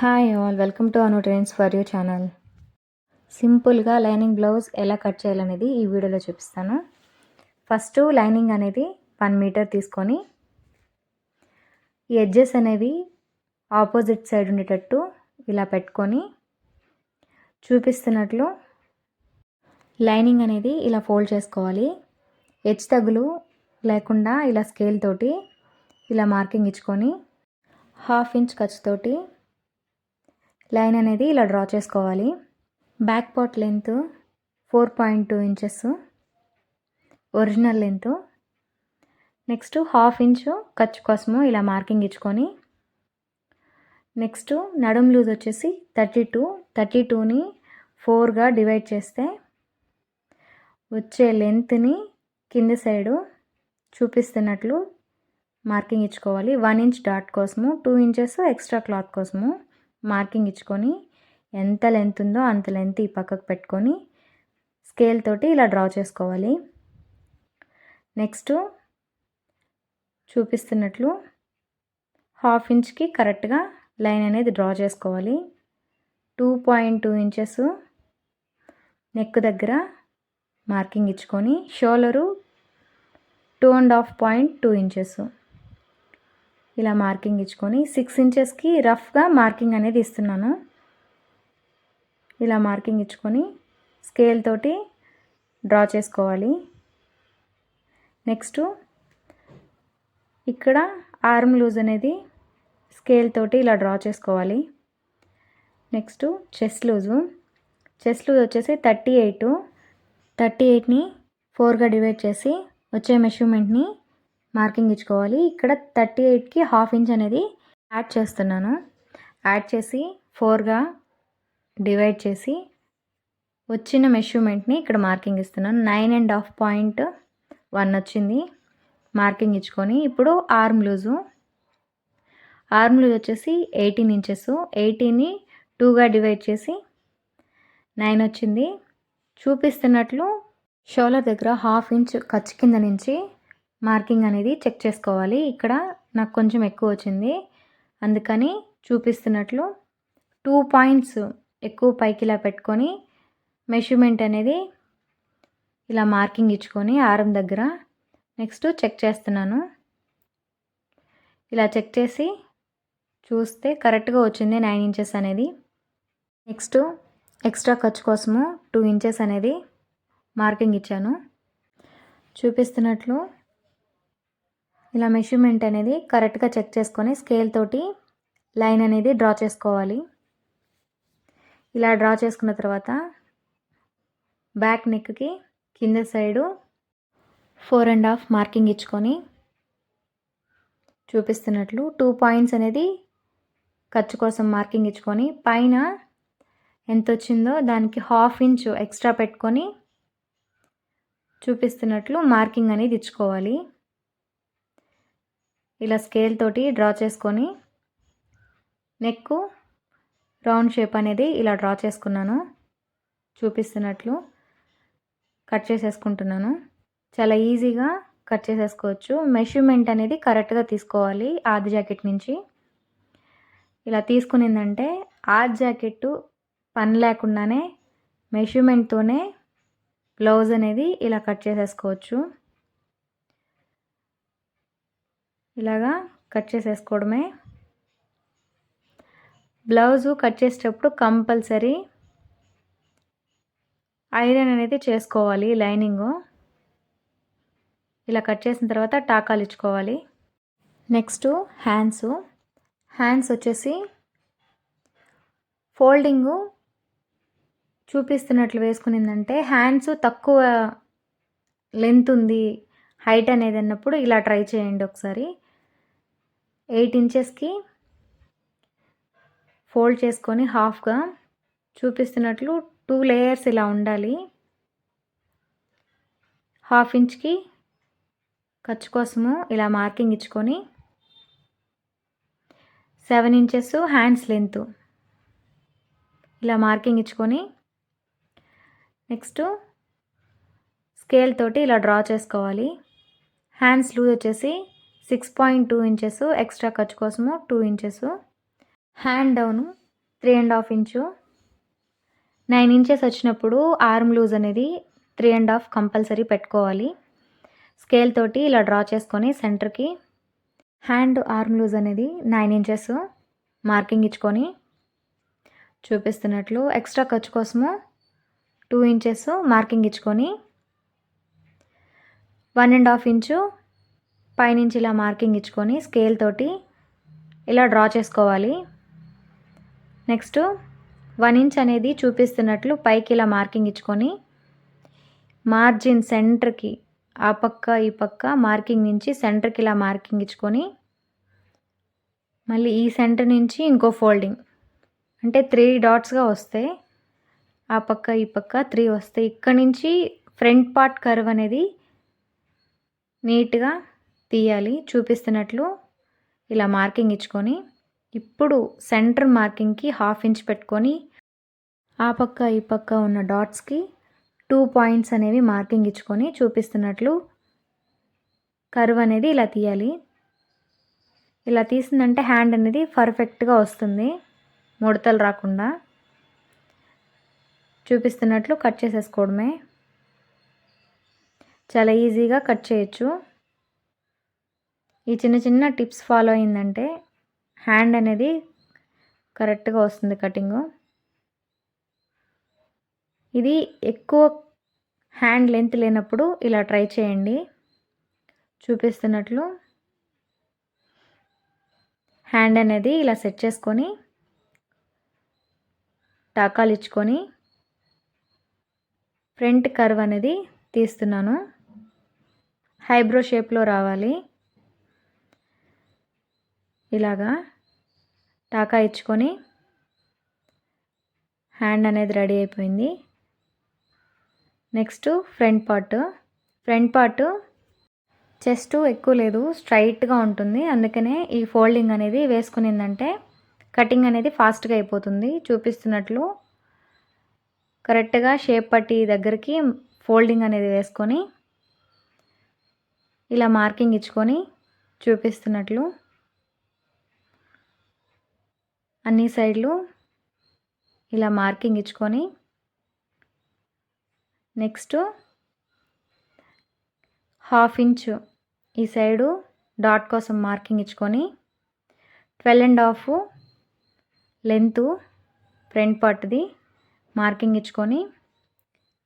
Hi all welcome to Anu trains for you channel సింపుల్గా lining blouse ఎలా cut చేయాలనేది ఈ వీడియోలో చూపిస్తాను. ఫస్ట్ లైనింగ్ అనేది వన్ మీటర్ తీసుకొని ఈ ఎడ్జెస్ అనేవి ఆపోజిట్ సైడ్ ఉండేటట్టు ఇలా పెట్టుకొని చూపిస్తున్నట్లు లైనింగ్ అనేది ఇలా ఫోల్డ్ చేసుకోవాలి. ఎడ్జ్ తగులు లేకుండా ఇలా స్కేల్ తోటి ఇలా మార్కింగ్ ఇచ్చుకొని హాఫ్ ఇంచ్ ఖర్చుతోటి లైన్ అనేది ఇలా డ్రా చేసుకోవాలి. Back part length four point two inches original length. Next half inch ఖర్చు కోసము ఇలా మార్కింగ్ ఇచ్చుకొని నెక్స్ట్ నడుం లూజ్ వచ్చేసి థర్టీ టూ థర్టీ టూని ఫోర్గా డివైడ్ చేస్తే వచ్చే లెంత్ని కింది సైడు చూపిస్తున్నట్లు మార్కింగ్ ఇచ్చుకోవాలి. వన్ ఇంచ్ డాట్ కోసము టూ ఇంచెస్ ఎక్స్ట్రా క్లాత్ కోసము. మార్కింగ్ ఇచ్చుకొని ఎంత లెంత్ ఉందో అంత లెంత్ ఈ పక్కకు పెట్టుకొని స్కేల్ తోటి ఇలా డ్రా చేసుకోవాలి. నెక్స్ట్ చూపిస్తున్నట్లు హాఫ్ ఇంచ్కి కరెక్ట్గా లైన్ అనేది డ్రా చేసుకోవాలి. Two point two inches neck దగ్గర మార్కింగ్ ఇచ్చుకొని shoulder two and half point two inches ఇలా మార్కింగ్ ఇచ్చుకొని సిక్స్ ఇంచెస్కి రఫ్గా మార్కింగ్ అనేది ఇస్తున్నాను. ఇలా మార్కింగ్ ఇచ్చుకొని స్కేల్ తోటి డ్రా చేసుకోవాలి. నెక్స్ట్ ఇక్కడ ఆర్మ్ లూజ్ అనేది స్కేల్ తోటి ఇలా డ్రా చేసుకోవాలి. Next chest loose chest loose వచ్చేసి థర్టీ ఎయిట్ థర్టీ ఎయిట్ని ఫోర్గా డివైడ్ చేసి వచ్చే మెషర్మెంట్ని మార్కింగ్ ఇచ్చుకోవాలి. ఇక్కడ థర్టీ ఎయిట్కి హాఫ్ ఇంచ్ అనేది యాడ్ చేస్తున్నాను. యాడ్ చేసి ఫోర్గా డివైడ్ చేసి వచ్చిన మెషర్మెంట్ని ఇక్కడ మార్కింగ్ ఇస్తున్నాను. Nine and half point one వచ్చింది మార్కింగ్ ఇచ్చుకొని. ఇప్పుడు ఆర్మ్ లూజు. ఆర్మ్ లూజ్ వచ్చేసి ఎయిటీన్ ఇంచెస్. ఎయిటీన్ని టూగా డివైడ్ చేసి నైన్ వచ్చింది. చూపిస్తున్నట్లు షోలర్ దగ్గర హాఫ్ ఇంచ్ ఖర్చు కింద నుంచి మార్కింగ్ అనేది చెక్ చేసుకోవాలి. ఇక్కడ నాకు కొంచెం ఎక్కువ వచ్చింది. అందుకని చూపిస్తున్నట్లు టూ పాయింట్స్ ఎక్కువ పైకి ఇలా పెట్టుకొని మెషర్మెంట్ అనేది ఇలా మార్కింగ్ ఇచ్చుకొని ఆరం దగ్గర నెక్స్ట్ చెక్ చేస్తున్నాను. ఇలా చెక్ చేసి చూస్తే కరెక్ట్గా వచ్చింది నైన్ ఇంచెస్ అనేది. నెక్స్ట్ ఎక్స్ట్రా ఖర్చు కోసము టూ ఇంచెస్ అనేది మార్కింగ్ ఇచ్చాను. చూపిస్తున్నట్లు ఇలా మెషర్మెంట్ అనేది కరెక్ట్గా చెక్ చేసుకొని స్కేల్ తోటి లైన్ అనేది డ్రా చేసుకోవాలి. ఇలా డ్రా చేసుకున్న తర్వాత బ్యాక్ నెక్కి కింద side four and half marking ఇచ్చుకొని చూపిస్తున్నట్లు టూ పాయింట్స్ అనేది ఖర్చు కోసం మార్కింగ్ ఇచ్చుకొని పైన ఎంత వచ్చిందో దానికి హాఫ్ ఇంచ్ ఎక్స్ట్రా పెట్టుకొని చూపిస్తున్నట్లు మార్కింగ్ అనేది ఇచ్చుకోవాలి. ఇలా స్కేల్ తోటి డ్రా చేసుకొని నెక్ రౌండ్ షేప్ అనేది ఇలా డ్రా చేసుకున్నాను. చూపిస్తున్నట్లు కట్ చేసేసుకుంటున్నాను. చాలా ఈజీగా కట్ చేసేసుకోవచ్చు. మెషర్మెంట్ అనేది కరెక్ట్గా తీసుకోవాలి ఆది జాకెట్ నుంచి. ఇలా తీసుకునిందంటే ఆది జాకెట్టు పని లేకుండానే మెషర్మెంట్తోనే బ్లౌజ్ అనేది ఇలా కట్ చేసేసుకోవచ్చు. ఇలాగా కట్ చేసేసుకోవడమే. బ్లౌజు కట్ చేసేటప్పుడు కంపల్సరీ ఐరన్ అనేది చేసుకోవాలి లైనింగు. ఇలా కట్ చేసిన తర్వాత టాకాలు ఇచ్చుకోవాలి. Next hands. హ్యాండ్స్ వచ్చేసి ఫోల్డింగు చూపిస్తున్నట్లు వేసుకునిందంటే హ్యాండ్స్ తక్కువ లెంత్ ఉంది హైట్ అనేది అన్నప్పుడు ఇలా ట్రై చేయండి ఒకసారి. ఎయిట్ ఇంచెస్కి ఫోల్డ్ చేసుకొని హాఫ్గా చూపిస్తున్నట్లు టూ లేయర్స్ ఇలా ఉండాలి. హాఫ్ ఇంచ్కి ఖర్చు కోసము ఇలా మార్కింగ్ ఇచ్చుకొని సెవెన్ ఇంచెస్ హ్యాండ్స్ లెంత్ ఇలా మార్కింగ్ ఇచ్చుకొని నెక్స్ట్ స్కేల్ తోటి ఇలా డ్రా చేసుకోవాలి. హ్యాండ్స్ లూజ్ వచ్చేసి six point two inches extra ఖర్చు కోసము two inches hand down three and half inch nine inches వచ్చినప్పుడు ఆర్మ్ లూజ్ అనేది త్రీ అండ్ హాఫ్ కంపల్సరీ పెట్టుకోవాలి. స్కేల్ తోటి ఇలా డ్రా చేసుకొని సెంటర్కి హ్యాండ్ ఆర్మ్ లూజ్ అనేది నైన్ ఇంచెస్ మార్కింగ్ ఇచ్చుకొని చూపిస్తున్నట్లు ఎక్స్ట్రా ఖర్చు కోసము టూ ఇంచెస్ మార్కింగ్ ఇచ్చుకొని వన్ అండ్ హాఫ్ ఇంచు పైనుంచి ఇలా మార్కింగ్ ఇచ్చుకొని స్కేల్ తోటి ఇలా డ్రా చేసుకోవాలి. నెక్స్ట్ వన్ ఇంచ్ అనేది చూపిస్తున్నట్లు పైకి ఇలా మార్కింగ్ ఇచ్చుకొని మార్జిన్ సెంటర్కి ఆ పక్క ఈ పక్క మార్కింగ్ నుంచి సెంటర్కి ఇలా మార్కింగ్ ఇచ్చుకొని మళ్ళీ ఈ సెంటర్ నుంచి ఇంకో ఫోల్డింగ్. అంటే త్రీ డాట్స్గా వస్తాయి ఆ పక్క ఈ పక్క త్రీ వస్తాయి ఇక్కడ నుంచి ఫ్రంట్ పార్ట్ కర్వ్ అనేది నీట్గా తీయాలి. చూపిస్తున్నట్లు ఇలా మార్కింగ్ ఇచ్చుకొని ఇప్పుడు సెంటర్ మార్కింగ్కి హాఫ్ ఇంచ్ పెట్టుకొని ఆ పక్క ఈ పక్క ఉన్న డాట్స్కి టూ పాయింట్స్ అనేవి మార్కింగ్ ఇచ్చుకొని చూపిస్తున్నట్లు కర్వ్ అనేది ఇలా తీయాలి. ఇలా తీసిందంటే హ్యాండ్ అనేది పర్ఫెక్ట్గా వస్తుంది. ముడతలు రాకుండా చూపిస్తున్నట్లు కట్ చేసేసుకోవడమే. చాలా ఈజీగా కట్ చేయొచ్చు. ఈ చిన్న చిన్న టిప్స్ ఫాలో అయిందంటే హ్యాండ్ అనేది కరెక్ట్గా వస్తుంది కటింగు. ఇది ఎక్కువ హ్యాండ్ లెంత్ లేనప్పుడు ఇలా ట్రై చేయండి. చూపిస్తున్నట్లు హ్యాండ్ అనేది ఇలా సెట్ చేసుకొని టాకాలు ఇచ్చుకొని ఫ్రంట్ కర్వ్ అనేది తీస్తున్నాను. హైబ్రో షేప్లో రావాలి. ఇలాగా టాకా ఇచ్చుకొని హ్యాండ్ అనేది రెడీ అయిపోయింది. Next front part. Front part chest ఎక్కువ లేదు స్ట్రైట్గా ఉంటుంది. అందుకనే ఈ ఫోల్డింగ్ అనేది వేసుకునిందంటే కటింగ్ అనేది ఫాస్ట్గా అయిపోతుంది. చూపిస్తున్నట్లు కరెక్ట్గా షేప్ పట్టి దగ్గరికి ఫోల్డింగ్ అనేది వేసుకొని ఇలా మార్కింగ్ ఇచ్చుకొని చూపిస్తున్నట్లు అన్ని సైడ్లు ఇలా మార్కింగ్ ఇచ్చుకొని నెక్స్ట్ హాఫ్ ఇంచు ఈ సైడు డాట్ కోసం మార్కింగ్ ఇచ్చుకొని twelve and half length front పార్ట్ది marking ఇచ్చుకొని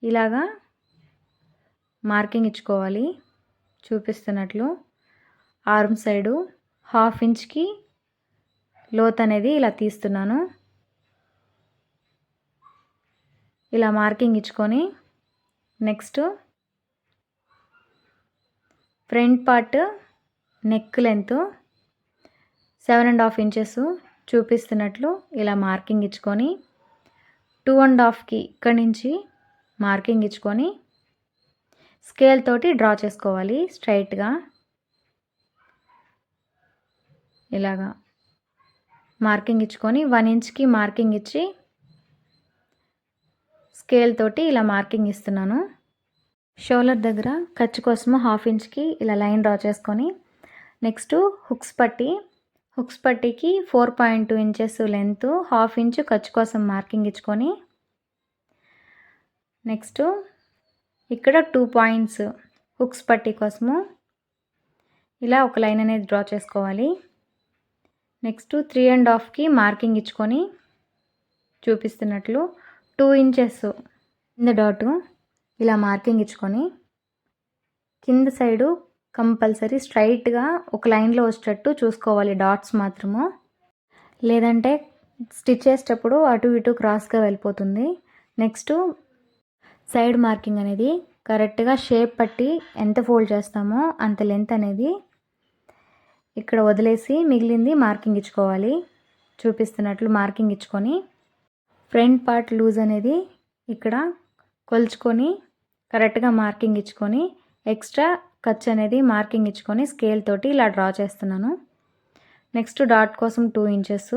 ఇలాగా మార్కింగ్ ఇచ్చుకోవాలి చూపిస్తున్నట్లు. ఆర్మ్ సైడు హాఫ్ ఇంచ్కి లోత్ అనేది ఇలా తీస్తున్నాను. ఇలా మార్కింగ్ ఇచ్చుకొని next front part neck length seven and half inches చూపిస్తున్నట్లు ఇలా మార్కింగ్ ఇచ్చుకొని టూ అండ్ హాఫ్కి ఇక్కడి నుంచి మార్కింగ్ ఇచ్చుకొని స్కేల్ తోటి డ్రా చేసుకోవాలి స్ట్రైట్గా. ఇలాగా. మార్కింగ్ ఇచ్చుకొని వన్ ఇంచ్కి మార్కింగ్ ఇచ్చి స్కేల్ తోటి ఇలా మార్కింగ్ ఇస్తున్నాను. షోల్డర్ దగ్గర ఖర్చు కోసము హాఫ్ ఇంచ్కి ఇలా లైన్ డ్రా చేసుకొని నెక్స్ట్ హుక్స్ పట్టి hooks పట్టికి four point two inches length half inch ఖర్చు కోసం మార్కింగ్ ఇచ్చుకొని నెక్స్ట్ ఇక్కడ టూ పాయింట్స్ హుక్స్ పట్టి కోసము ఇలా ఒక లైన్ అనేది డ్రా చేసుకోవాలి. నెక్స్ట్ త్రీ అండ్ హాఫ్కి మార్కింగ్ ఇచ్చుకొని చూపిస్తున్నట్లు టూ ఇంచెస్ కింద డాటు ఇలా మార్కింగ్ ఇచ్చుకొని కింద సైడు కంపల్సరీ స్ట్రైట్గా ఒక లైన్లో వచ్చేటట్టు చూసుకోవాలి డాట్స్ మాత్రము. లేదంటే స్టిచ్ చేసేటప్పుడు అటు ఇటు క్రాస్గా వెళ్ళిపోతుంది. నెక్స్ట్ సైడ్ మార్కింగ్ అనేది కరెక్ట్గా షేప్ పట్టి ఎంత ఫోల్డ్ చేస్తామో అంత లెంత్ అనేది ఇక్కడ వదిలేసి మిగిలింది మార్కింగ్ ఇచ్చుకోవాలి. చూపిస్తున్నట్లు మార్కింగ్ ఇచ్చుకొని ఫ్రంట్ పార్ట్ లూజ్ అనేది ఇక్కడ కొలుచుకొని కరెక్ట్గా మార్కింగ్ ఇచ్చుకొని ఎక్స్ట్రా ఖర్చు అనేది మార్కింగ్ ఇచ్చుకొని స్కేల్ తోటి ఇలా డ్రా చేస్తున్నాను. నెక్స్ట్ డాట్ కోసం టూ ఇంచెస్.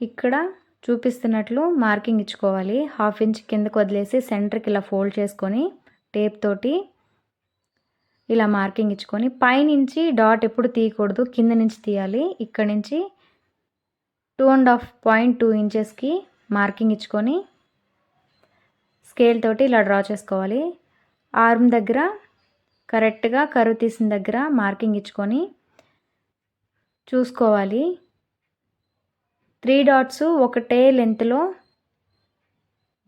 ఇక్కడ చూపిస్తున్నట్లు మార్కింగ్ ఇచ్చుకోవాలి. హాఫ్ ఇంచ్ కిందకు వదిలేసి సెంటర్కి ఇలా ఫోల్డ్ చేసుకొని టేప్ తోటి ఇలా మార్కింగ్ ఇచ్చుకొని పైనుంచి డాట్ ఎప్పుడు తీయకూడదు కింద నుంచి తీయాలి. ఇక్కడ నుంచి two and half point two ఇంచెస్కి మార్కింగ్ ఇచ్చుకొని స్కేల్ తోటి ఇలా డ్రా చేసుకోవాలి. ఆర్మ్ దగ్గర కరెక్ట్గా కరువు తీసిన దగ్గర మార్కింగ్ ఇచ్చుకొని చూసుకోవాలి. త్రీ డాట్స్ ఒకటే లెంత్లో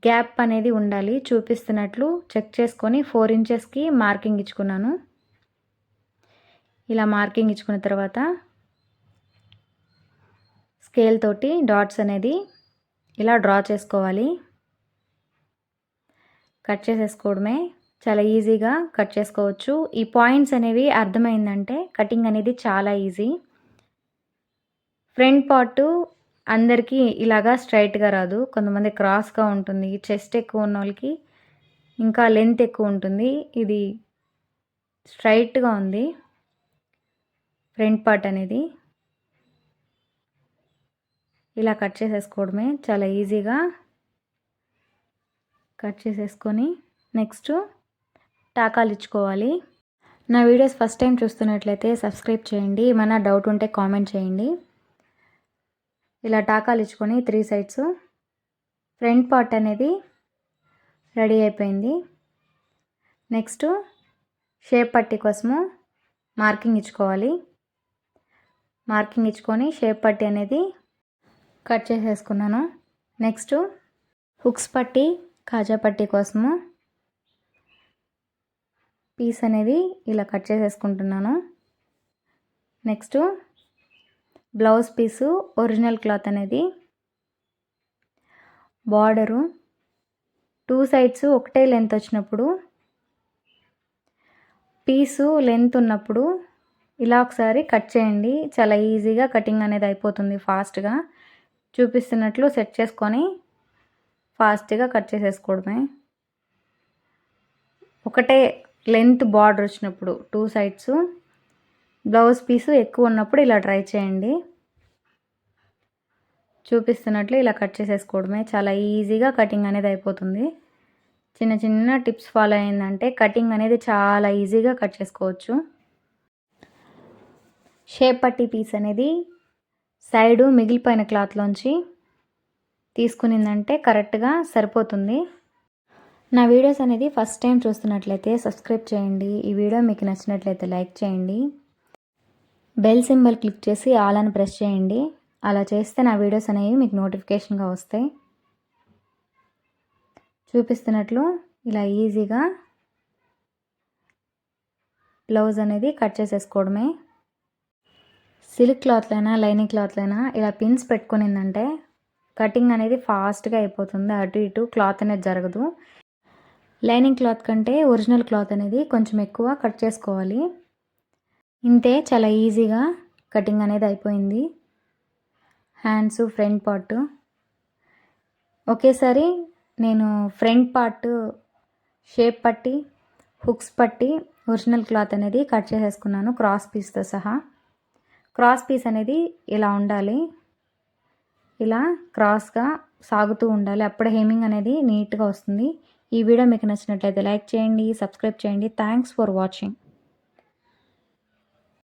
గ్యాప్ అనేది ఉండాలి. చూపిస్తున్నట్లు చెక్ చేసుకొని ఫోర్ ఇంచెస్కి మార్కింగ్ ఇచ్చుకున్నాను. ఇలా మార్కింగ్ ఇచ్చుకున్న తర్వాత స్కేల్ తోటి డాట్స్ అనేది ఇలా డ్రా చేసుకోవాలి. కట్ చేసేసుకోవడమే చాలా ఈజీగా కట్ చేసుకోవచ్చు. ఈ పాయింట్స్ అనేవి అర్థమైందంటే కటింగ్ అనేది చాలా ఈజీ. ఫ్రంట్ పార్టు అందరికీ ఇలాగా స్ట్రైట్గా రాదు. కొంతమంది క్రాస్గా ఉంటుంది. చెస్ట్ ఎక్కువ ఉన్న వాళ్ళకి ఇంకా లెంత్ ఎక్కువ ఉంటుంది. ఇది స్ట్రైట్గా ఉంది. ఫ్రంట్ పార్ట్ అనేది ఇలా కట్ చేసేసుకోవడమే చాలా ఈజీగా కట్ చేసేసుకొని నెక్స్ట్ టాకాలు ఇచ్చుకోవాలి. నా వీడియోస్ ఫస్ట్ టైం చూస్తున్నట్లయితే సబ్స్క్రైబ్ చేయండి. ఏమైనా డౌట్ ఉంటే కామెంట్ చేయండి. ఇలా టాకాలు ఇచ్చుకొని త్రీ సైడ్స్ ఫ్రంట్ పార్ట్ అనేది రెడీ అయిపోయింది. నెక్స్ట్ షేప్ పట్టి కోసము మార్కింగ్ ఇచ్చుకోవాలి. మార్కింగ్ ఇచ్చుకొని షేప్ పట్టి అనేది కట్ చేసేసుకున్నాను. నెక్స్ట్ హుక్స్ పట్టి కాజా పట్టి కోసము పీస్ అనేది ఇలా కట్ చేసేసుకుంటున్నాను. Next blouse piece original cloth అనేది బార్డరు. టూ సైడ్స్ ఒకటే లెంత్ వచ్చినప్పుడు పీసు లెంత్ ఉన్నప్పుడు ఇలా ఒకసారి కట్ చేయండి. చాలా ఈజీగా కటింగ్ అనేది అయిపోతుంది ఫాస్ట్గా. చూపిస్తున్నట్లు సెట్ చేసుకొని ఫాస్ట్గా కట్ చేసేసుకోవడమే. ఒకటే లెంత్ బార్డర్ వచ్చినప్పుడు టూ సైడ్స్. బ్లౌజ్ పీసు ఎక్కువ ఉన్నప్పుడు ఇలా ట్రై చేయండి. చూపిస్తున్నట్లు ఇలా కట్ చేసేసుకోవడమే. చాలా ఈజీగా కటింగ్ అనేది అయిపోతుంది. చిన్న చిన్న టిప్స్ ఫాలో అయిందంటే కటింగ్ అనేది చాలా ఈజీగా కట్ చేసుకోవచ్చు. షేప్ పట్టి పీస్ అనేది సైడు మిగిలిపోయిన క్లాత్లోంచి తీసుకునిందంటే కరెక్ట్గా సరిపోతుంది. నా వీడియోస్ అనేది ఫస్ట్ టైం చూస్తున్నట్లయితే సబ్స్క్రైబ్ చేయండి. ఈ వీడియో మీకు నచ్చినట్లయితే లైక్ చేయండి. బెల్ సింబల్ క్లిక్ చేసి ఆల్ అని ప్రెస్ చేయండి. అలా చేస్తే నా వీడియోస్ అనేవి మీకు నోటిఫికేషన్గా వస్తాయి. చూపిస్తున్నట్లు ఇలా ఈజీగా బ్లౌజ్ అనేది కట్ చేసేసుకోవడమే. సిల్క్ క్లాత్లైనా లైనింగ్ క్లాత్లైనా ఇలా పిన్స్ పెట్టుకునిందంటే కటింగ్ అనేది ఫాస్ట్గా అయిపోతుంది. అటు ఇటు క్లాత్ అనేది జరగదు. లైనింగ్ క్లాత్ కంటే ఒరిజినల్ క్లాత్ అనేది కొంచెం ఎక్కువ కట్ చేసుకోవాలి. ఇంతే చాలా ఈజీగా కటింగ్ అనేది అయిపోయింది. Hands front part. ఒకేసారి నేను ఫ్రంట్ పార్ట్ షేప్ పట్టి హుక్స్ పట్టి ఒరిజినల్ క్లాత్ అనేది కట్ చేసేసుకున్నాను క్రాస్ పీస్తో సహా. క్రాస్ పీస్ అనేది ఇలా ఉండాలి. ఇలా క్రాస్గా సాగుతూ ఉండాలి. అప్పుడే హేమింగ్ అనేది నీట్గా వస్తుంది. ఈ వీడియో మీకు నచ్చినట్లయితే లైక్ చేయండి సబ్స్క్రైబ్ చేయండి. Thanks for watching